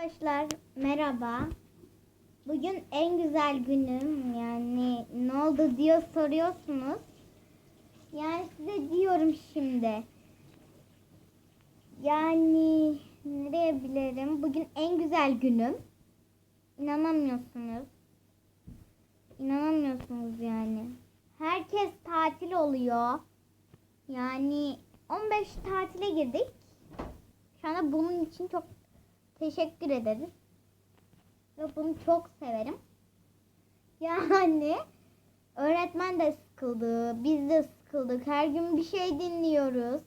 Arkadaşlar merhaba. Bugün en güzel günüm. Yani ne oldu diyor soruyorsunuz. Yani size diyorum şimdi. Yani ne diyebilirim? Bugün en güzel günüm. İnanamıyorsunuz. İnanamıyorsunuz yani. Herkes tatil oluyor. Yani 15 tatile girdik. Şu anda bunun için çok teşekkür ederiz. Ve bunu çok severim. Yani öğretmen de sıkıldı. Biz de sıkıldık. Her gün bir şey dinliyoruz.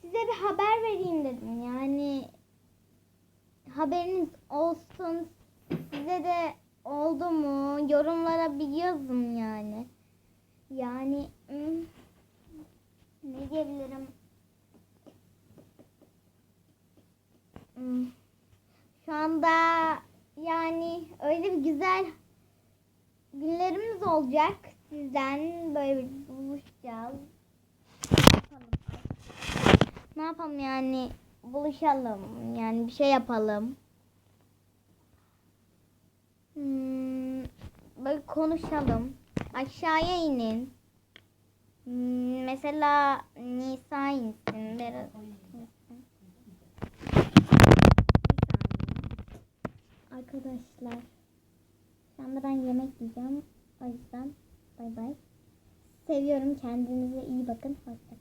Size bir haber vereyim dedim. Yani haberiniz olsun. Size de oldu mu? Yorumlara bir yazın yani. Yani hmm, ne diyebilirim? Hmm, Şu anda yani öyle bir güzel günlerimiz olacak. Sizden böyle bir buluşacağız. Ne yapalım? Yani? Buluşalım. Yani bir şey yapalım. Hmm, böyle konuşalım. Aşağıya inin. Hmm, mesela Nisa insin. Berat insin. Arkadaşlar. Şu yemek yiyeceğim. O yüzden bay bay. Seviyorum. Kendinize iyi bakın. Hoşça